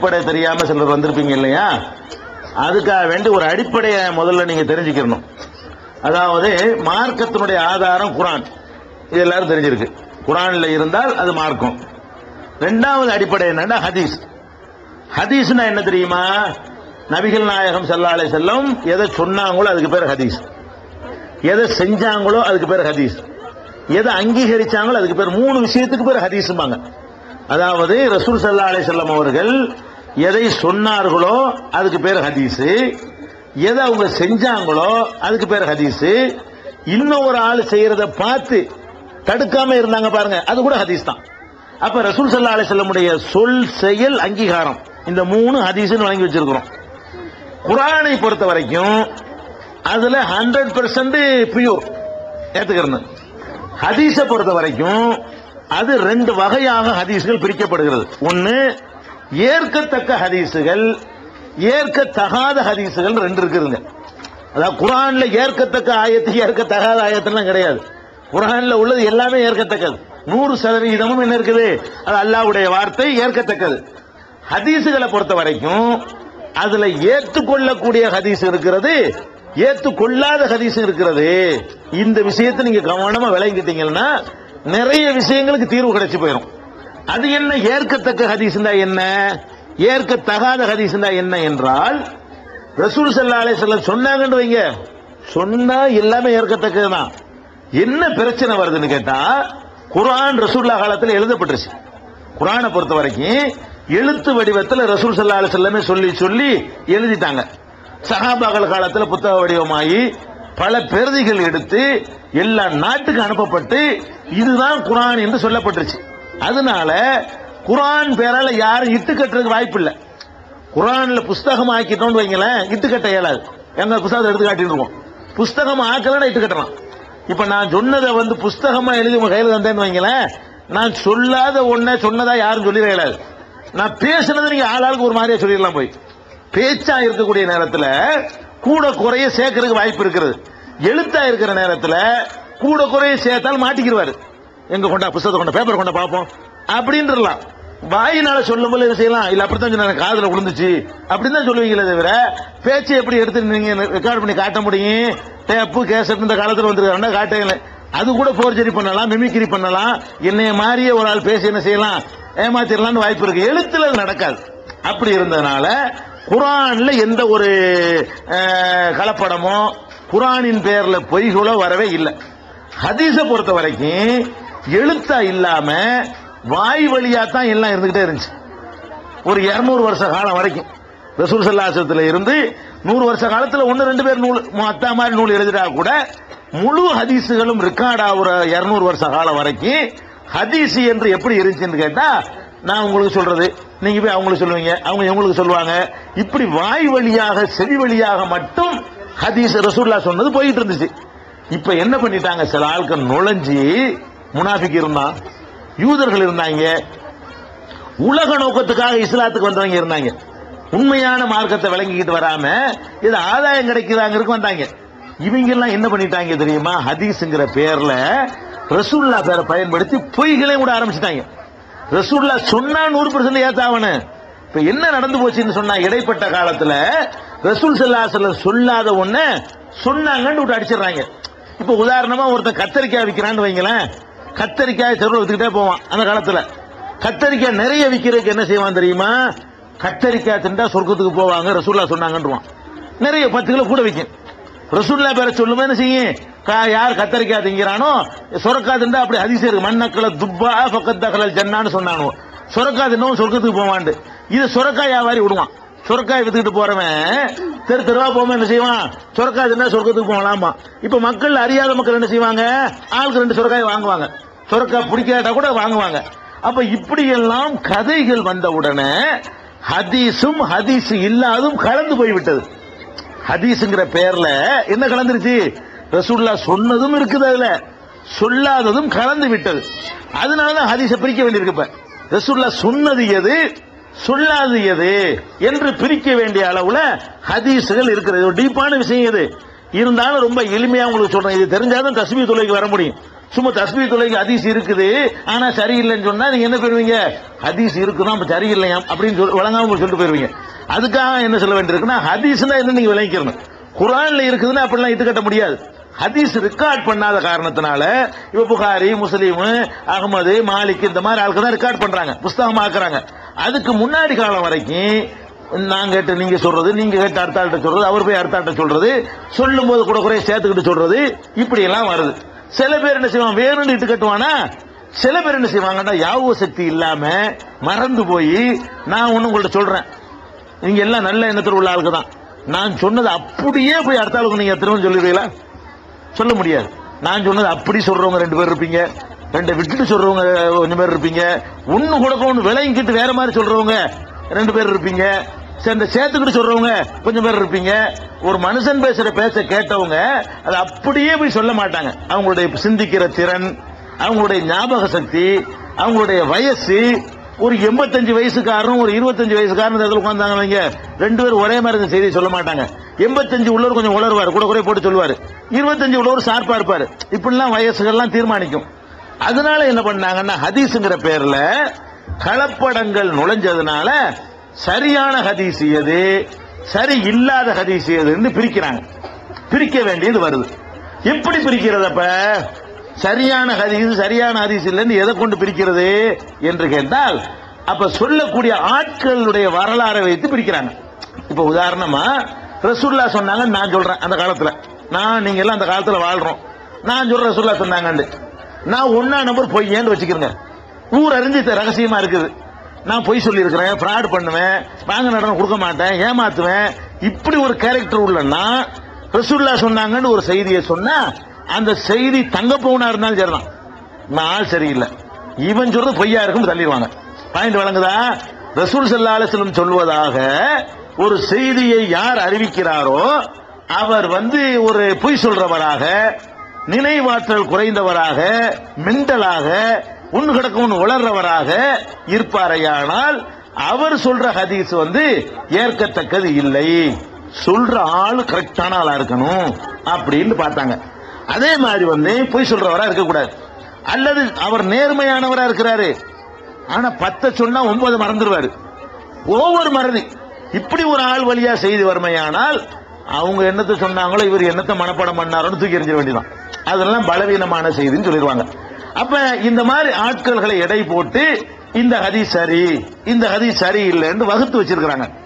அடிப்படை தெரியாம சிலர் வந்திருப்பீங்க இல்லையா? அதுக்காக வேண்டி ஒரு அடிப்படையை முதல்ல நீங்க தெரிஞ்சுக்கணும் அதாவது மார்க்கத்தினுடைய ஆதாரம் குரான். இது எல்லாரும் தெரிஞ்சிருக்கு. குரான்ல இருந்தால் அது மார்க்கம். ரெண்டாவது அடிப்படை என்னன்னா ஹதீஸ். ஹதீஸ்னா என்ன தெரியுமா? நபிகள் நாயகம் செல்லாலை செல்லும் செல்லம் எதை சொன்னாங்களோ அதுக்கு பேர் ஹதீஸ். எதை செஞ்சாங்களோ அதுக்கு பேர் ஹதீஸ். எதை அங்கீகரிச்சாங்களோ அதுக்கு பேர் மூணு விஷயத்துக்கு பேர் ஹதீஸும்பாங்க. அதாவது ரசூல் சல்லா செல்லம் அவர்கள் எதை சொன்னார்களோ அதுக்கு பேர் ஹதீஸு. எதை அவங்க செஞ்சாங்களோ அதுக்கு பேர் ஹதீஸு. இன்னும் ஒரு ஆள் செய்யறத பார்த்து தடுக்காம இருந்தாங்க பாருங்க அது கூட ஹதீஸ் தான். அப்ப ரசூல் சல்லா அலைஹி செல்லமுடைய சொல் செயல் அங்கீகாரம் இந்த மூணு ஹதீஸ்னு வழங்கி வச்சிருக்கிறோம். குரானை பொறுத்த வரைக்கும் அதுல ஹண்ட்ரட் பெர்சன்ட் பியூர் ஏத்துக்கிறேன் ஹதீஸை பொறுத்த வரைக்கும் அது ரெண்டு வகையாக ஹதீஸ்கள் பிரிக்கப்படுகிறது. ஒன்னு ஏற்கத்தக்க ஹதீஸுகள் ஏற்கத்தகாத ஹதீஸுகள் ரெண்டு இருக்குதுங்க. அதாவது குரான்ல ஏற்கத்தக்க ஆயத்து ஏற்கத்தகாத ஆயத்தெல்லாம் கிடையாது. குரான்ல உள்ளது எல்லாமே ஏற்கத்தக்கது. நூறு சதவிகிதமும் என்ன இருக்குது? அது அல்லாஹ்வுடைய வார்த்தை ஏற்கத்தக்கது. ஹதீஸுகளை பொறுத்த வரைக்கும் அதுல ஏற்றுக்கொள்ளக்கூடிய ஹதீஸ் இருக்கிறது ஏற்றுக்கொள்ளாத ஹதீஸ் இருக்கிறது. இந்த விஷயத்தை நீங்க கவனமா விளங்கிட்டீங்கன்னா நிறைய விஷயங்களுக்கு தீர்வு கிடைச்சு போயிடும் அது என்ன? ஏற்கத்தக்க ஹதீஸ் என்ன? ஏற்கத்தகாத ஹதீஸ் என்ன என்றால் ரசூல் சல்லா அலே வஸல்லம் சொன்னாங்கன்னு வைங்க. சொன்னா எல்லாமே ஏற்கத்தக்கதுதான். என்ன பிரச்சனை வருதுன்னு கேட்டா குரான் ரசூல்லா காலத்தில் எழுதப்பட்டுருச்சு. குரானை பொறுத்த வரைக்கும் எழுத்து வடிவத்தில் ரசூல் சல்லா அலைஹி செல்லமே சொல்லி சொல்லி எழுதிட்டாங்க. சஹாபாக்கள் காலத்துல புத்தக வடிவமாகி பல பிரதிகள் எடுத்து எல்லா நாட்டுக்கு அனுப்பப்பட்டு இதுதான் குரான் என்று சொல்லப்பட்டுருச்சு. அதனால குரான் பேரால யாரும் இட்டு கட்டுறதுக்கு வாய்ப்பு இல்லை குரான்ல புஸ்தகம் ஆக்கிட்டோம்னு வைங்களேன் இட்டு கட்ட இயலாது. எங்க புஸ்தகத்தை எடுத்து காட்டிட்டு இருக்கோம். புஸ்தகம் ஆக்கலன்னா இட்டு கட்டலாம். இப்ப நான் சொன்னதை வந்து புஸ்தகமா எழுதி உங்க கையில் தந்தேன்னு வைங்களேன் நான் சொல்லாத ஒன்ன சொன்னதா யாரும் சொல்லிட இயலாது. நான் பேசுனது நீங்க ஆளாளுக்கு ஒரு மாதிரியா சொல்லிடலாம் போய். பேச்சா இருக்கக்கூடிய நேரத்தில் கூட குறைய சேர்க்கறதுக்கு வாய்ப்பு இருக்கிறது. எழுத்தா இருக்கிற நேரத்தில் கூட குறைய சேர்த்தால் மாட்டிக்கிடுவாரு எங்க கொண்டா புத்தகத்தை கொண்ட பேப்பர் கொண்ட பார்ப்போம். அப்படின்றலாம். வாயினால சொல்லும் போது என்ன செய்யலாம்? இல்ல அப்படித்தான் சொன்ன காதுல விழுந்துச்சு. அப்படின்னு தான் சொல்லுவீங்களே தவிர பேச்சு எப்படி எடுத்து நீங்க ரெக்கார்ட் பண்ணி காட்ட முடியும்? டேப்பு கேசட் இந்த காலத்துல வந்துருக்காங்க காட்டுங்களே அது கூட போர்ஜரி பண்ணலாம் மிமிக்ரி பண்ணலாம். என்னைய மாறிய ஒரு ஆள் பேசி என்ன செய்யலாம்? ஏமாத்திரலாம்னு வாய்ப்பு இருக்கு. எழுத்துல அது நடக்காது. அப்படி இருந்ததுனால குரான்ல எந்த ஒரு கலப்படமோ குரானின் பேர்ல பொய்களோ வரவே இல்லை. ஹதீஸை பொறுத்த வரைக்கும் எழுத்தா இல்லாம வாய் வழியா தான் எல்லாம் இருந்துகிட்டே இருந்துச்சு. ஒரு 200 வருஷ காலம் வரைக்கும். ரசூல் சல்லாசத்துல இருந்து நூறு வருஷ காலத்துல ஒன்னு ரெண்டு பேர் நூல் அத்தா மாதிரி நூல் எழுதிட்டா கூட முழு ஹதீஸுகளும் ரெக்கார்ட் ஆகுற 200 வருஷ காலம் வரைக்கும் ஹதீஸ் என்று எப்படி இருந்துச்சுன்னு கேட்டா நான் உங்களுக்கு சொல்றது நீங்க போய் அவங்களுக்கு சொல்லுவீங்க அவங்க இவங்களுக்கு சொல்லுவாங்க. இப்படி வாய் வழியாக செவி வழியாக மட்டும் ஹதீஸ் ரசூல்லா சொன்னது போயிட்டு இருந்துச்சு. இப்ப என்ன பண்ணிட்டாங்க? சில ஆட்கள் நுழைஞ்சி முனாஃபிக் இருந்தான். யூதர்கள் இருந்தாங்க. உலக நோக்கத்துக்காக இஸ்லாத்துக்கு வந்தவங்க இருந்தாங்க. உண்மையான மார்க்கத்தை விளங்கிக்கிட்டு வராம இது ஆதாயம் கிடைக்குதாங்கிறதுக்கு வந்தாங்க. இவங்க எல்லாம் என்ன பண்ணிட்டாங்க தெரியுமா? ஹதீஸ்ங்கிற பேர்ல ரசூல்லா பேரை பயன்படுத்தி பொய்களையும் கூட ஆரம்பிச்சிட்டாங்க. ரசூல்லா சொன்னா நூறு பர்சன்ட் ஏத்தாவனு. இப்ப என்ன நடந்து போச்சுன்னு சொன்னா இடைப்பட்ட காலத்துல ரசூல் செல்லாசல சொல்லாத ஒண்ணு சொன்னாங்கன்னு விட்டு அடிச்சிடுறாங்க. இப்ப உதாரணமா ஒருத்தன் கத்தரிக்காய் விற்கிறான்னு வைங்களேன். கத்தரிக்காய் தெருவில் வித்துக்கிட்டே போவான் அந்த காலத்தில். கத்தரிக்காய் நிறைய விற்கிறதுக்கு என்ன செய்வான் தெரியுமா? கத்தரிக்காய் தின்றா சொர்க்கத்துக்கு போவாங்க ரசூல்லா சொன்னாங்கன்றான் நிறைய பத்து கிலோ கூட விற்கும் ரசூல்லா பேரை சொல்லுமே என்ன செய்யும்? கா- யார் கத்தரிக்காய் திங்கிறானோ சொரக்கா திண்டா அப்படி அதிசயம் இருக்கு. துப்பா பக்கத்து தகவல் ஜன்னான்னு சொன்னானோ சொரக்கா தின்னவும் சொர்க்கத்துக்கு போவாண்டு இது சொரக்காய் வியாபாரி விடுவான். சொரக்காய் வித்துக்கிட்டு போறவன் தெரு தெருவா போகாம என்ன செய்வான்? சொரக்காய் தின்னா சொர்க்கத்துக்கு போகலாமா இப்ப மக்கள் அறியாத மக்கள் என்ன செய்வாங்க? ஆளுக்கு ரெண்டு சொரக்காய் வாங்குவாங்க. சொர்க்கா பிடிக்காட்டா கூட வாங்குவாங்க. அப்ப இப்படி எல்லாம் கதைகள் வந்த உடனே ஹதீஸும் ஹதீஸ் இல்லாதும் கலந்து போய்விட்டது. ஹதீஸ்ங்கிற பேர்ல என்ன கலந்துருச்சு? ரசூல்லா சொன்னதும் இருக்குது அதுல. சொல்லாததும் கலந்து விட்டது. அதனாலதான் ஹதீஸை பிரிக்க வேண்டியிருக்கு ரசூல்லா சொன்னது எது? சொல்லாது எது? என்று பிரிக்க வேண்டிய அளவுல ஹதீஸுகள் இருக்கிறது. ஒரு டீப்பான விஷயம் இது. இருந்தாலும் ரொம்ப எளிமையா உங்களுக்கு சொல்றேன். இது தெரிஞ்சாதான் தஸ்மீ தொலைக்கு வர முடியும். சும்மா தஸ்மி தொலைக்கு ஹதீஸ் இருக்குது. ஆனா சரியில்லைன்னு சொன்னா நீங்க என்ன பண்ணுவீங்க ஹதீஸ் இருக்குதான் அப்ப சரியில்லையா? அப்படின்னு சொல்லி வழங்காம சொல்லிட்டு போயிருவீங்க. அதுக்காக என்ன சொல்ல வேண்டியிருக்குன்னா ஹதீஸ்னா என்ன நீங்க விளங்கிக்கணும். குரான்ல இருக்குதுன்னா அப்படிலாம் கட்ட முடியாது. ஹதீஸ் ரெக்கார்ட் பண்ணாத காரணத்தினால இப்ப புகாரி முஸ்லீம் அகமது மாலிக் இந்த மாதிரி ஆளுக்கு தான் ரெக்கார்ட் பண்றாங்க. புஸ்தகம் ஆக்குறாங்க. அதுக்கு முன்னாடி காலம் வரைக்கும் நான் கேட்டு நீங்க சொல்றது நீங்க கேட்டு அடுத்த ஆள்கிட்ட சொல்றது அவர் போய் அடுத்த ஆள்கிட்ட சொல்றது சொல்லும் போது கூட குறைய சேர்த்துக்கிட்டு சொல்றது இப்படி எல்லாம் வருது. சில பேர் என்ன செய்வான் வேணும்னு இட்டு கட்டுவானா? சில பேர் என்ன செய்வாங்கன்னா யாவ சக்தி இல்லாம மறந்து போய் நான் ஒண்ணு உங்கள்ட்ட சொல்றேன். நீங்க எல்லாம் நல்ல எண்ணத்தில் உள்ள ஆளுக்கு தான். நான் சொன்னது அப்படியே போய் அடுத்த ஆளுக்கு நீங்க திரும்ப சொல்லுவீங்களா? சொல்ல முடியாது. நான் சொன்னது அப்படி சொல்றவங்க ரெண்டு பேர் இருப்பீங்க. ரெண்டு விட்டுட்டு சொல்றவங்க கொஞ்சம் பேர் இருப்பீங்க. ஒண்ணு கொடுக்க விலையும் கிட்டு வேற மாதிரி சொல்றவங்க ரெண்டு பேர் இருப்பீங்க. சரி, இந்த சேர்த்துக்கிட்டு சொல்றவங்க கொஞ்சம் பேர் இருப்பீங்க. ஒரு மனுஷன் பேசுற பேச கேட்டவங்க அது அப்படியே போய் சொல்ல மாட்டாங்க. அவங்களுடைய சிந்திக்கிற திறன் அவங்களுடைய ஞாபக சக்தி அவங்களுடைய வயசு ஒரு எண்பத்தஞ்சு வயசுக்காரரும் ஒரு இருபத்தஞ்சு வயசுக்காரன் இந்த இடத்துல உட்கார்ந்தாங்க ரெண்டு பேரும் ஒரே மாதிரி இந்த செய்தியை சொல்ல மாட்டாங்க. எண்பத்தஞ்சு உள்ளவர் கொஞ்சம் உளருவார் கூட குறைய போட்டு சொல்லுவார். இருபத்தஞ்சு உள்ளவர் ஷார்ப்பா இருப்பார். இப்படிலாம் வயசுகள்லாம் தீர்மானிக்கும். அதனால என்ன பண்ணாங்கன்னா ஹதீஸ்ங்கிற பேர்ல கலப்படங்கள் நுழைஞ்சதுனால சரியான ஹதீஸ் எது? சரி இல்லாத ஹதீஸ் எதுன்னு பிரிக்கிறாங்க. பிரிக்க வேண்டியது வருது. எப்படி பிரிக்கிறது அப்ப? சரியான ஹதீஸ் சரியான ஹதீஸ் இல்லைன்னு எதை கொண்டு பிரிக்கிறது என்று கேட்டால் அப்ப சொல்லக்கூடிய ஆட்களுடைய வரலாறை வைத்து பிரிக்கிறாங்க. இப்ப உதாரணமா ரசூல்லா சொன்னாங்க நான் சொல்றேன் அந்த காலத்துல. நான் நீங்க எல்லாம் அந்த காலத்துல வாழ்றோம். நான் சொல்ற ரசூல்லா சொன்னாங்கன்னு நான் ஒன்னா நம்பர் பொய்யேன்னு வச்சுக்கிறேங்க. ஊர் அறிஞ்சு ரகசியமா இருக்குது. நான் பொய் சொல்லியிருக்கிறேன் ஃப்ராட் பண்ணுவேன் வாங்க நடனம் கொடுக்க மாட்டேன் ஏமாத்துவேன். இப்படி ஒரு கேரக்டர் உள்ளன்னா ரசூல்லா சொன்னாங்கன்னு ஒரு செய்தியை சொன்னா அந்த செய்தி தங்க பவுனா இருந்தாலும் சரிதான். நான் சரியில்லை. இவன் சொல்றது பொய்யா இருக்கும் தள்ளிடுவாங்க. பாயிண்ட் வழங்குதா ரசூல் சல்லா செல்லும் சொல்வதாக ஒரு செய்தியை யார் அறிவிக்கிறாரோ அவர் வந்து ஒரு பொய் சொல்றவராக நினைவாற்றல் குறைந்தவராக மெண்டலாக உன் கிடக்கும் உளர்றவராக இருப்பாரையானால் அவர் சொல்ற ஹதீஸ் வந்து ஏற்கத்தக்கது இல்லை. சொல்ற ஆள் கரெக்டான ஆளா இருக்கணும் அப்படின்னு பார்த்தாங்க. அதே மாதிரி வந்து பொய் சொல்றவரா இருக்கக்கூடாது. அல்லது அவர் நேர்மையானவரா இருக்கிறாரு. ஆனா பத்தை சொன்னா ஒன்பது மறந்துடுவாரு ஒவ்வொரு மறதி. இப்படி ஒரு ஆள் வழியா செய்தி வறுமையானால் அவங்க என்னத்தை சொன்னாங்களோ இவர் என்னத்தை மனப்பாடம் பண்ணாரோன்னு தூக்கி எறிஞ்சிட வேண்டியதான் அதெல்லாம் பலவீனமான செய்தின்னு சொல்லிடுவாங்க. அப்ப இந்த மாதிரி ஆட்கள்களை எடை போட்டு இந்த ஹதி சரி இந்த ஹதி சரி இல்லைன்னு வகுத்து வச்சிருக்கிறாங்க.